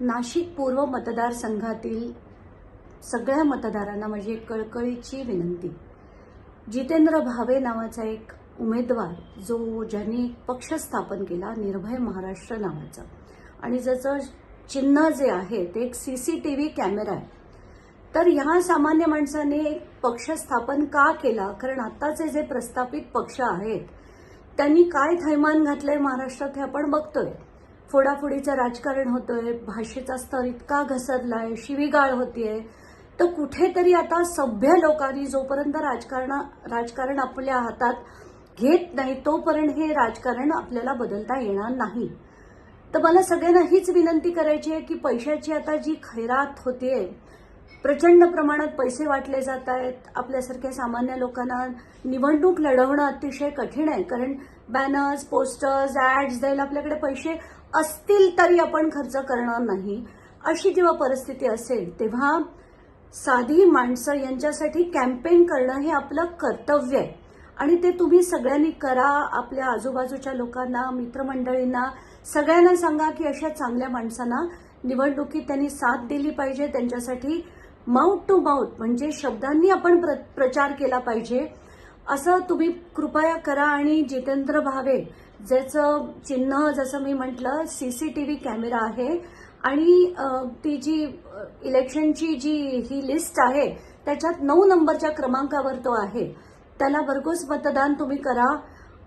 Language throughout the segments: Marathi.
नाशिक पूर्व मतदारसंघातील सगळ्या मतदारांना माझी एक कळकळीची विनंती. जितेंद्र भावे नावाचा एक उमेदवार जो ज्यांनी पक्ष स्थापन केला निर्भय महाराष्ट्र नावाचा. आणि ज्याचं चिन्ह जे आहे ते एक C C T V camera आहे. तर ह्या सामान्य माणसाने एक पक्ष स्थापन का केला? कारण आत्ताचे जे प्रस्थापित पक्ष आहेत त्यांनी काय थैमान घातलंय महाराष्ट्रात हे आपण बघतोय. फोडाफोडीचं राजकारण होतंय भाषेचा स्तर इतका घसरलाय शिवीगाळ होतीये. तर कुठेतरी आता सभ्य लोकांनी जोपर्यंत राजकारण राजकारण आपल्या हातात घेत नाही तोपर्यंत हे राजकारण आपल्याला बदलता येणार नाही. तर मला सगळ्यांना हीच विनंती करायची आहे की पैशाची आता जी खैरात होतीये प्रचंड प्रमाणात पैसे वाटले जात आहेत. आपल्यासारख्या सामान्य लोकांना निवडणूक लढवणं अतिशय कठीण आहे कारण बॅनर्स पोस्टर्स ऍड्स द्यायला आपल्याकडे पैसे असतील तरी आपण खर्च करणार नाही. अशी जेव्हा परिस्थिती असेल तेव्हा साधी माणसं यांच्यासाठी कॅम्पेन करणं हे आपलं कर्तव्य आहे. आणि ते तुम्ही सगळ्यांनी करा आपल्या आजूबाजूच्या लोकांना मित्रमंडळींना. सगळ्यांना सांगा की अशा चांगल्या माणसांना निवडणुकीत त्यांनी साथ दिली पाहिजे त्यांच्यासाठी माउथ टू माउथ म्हणजे शब्दांनी आपण प्र, प्रचार केला पाहिजे. असं तुम्ही कृपया करा आणि जितेंद्र भावे ज्याचं चिन्ह जसं मी म्हटलं सीसीटीव्ही कॅमेरा आहे. आणि ती जी इलेक्शनची जी ही लिस्ट आहे त्याच्यात नऊ नंबरच्या क्रमांकावर तो आहे. त्याला भरघोस मतदान तुम्ही करा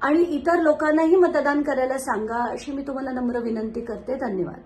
आणि इतर लोकांनाही मतदान करायला सांगा अशी मी तुम्हाला नम्र विनंती करते. धन्यवाद.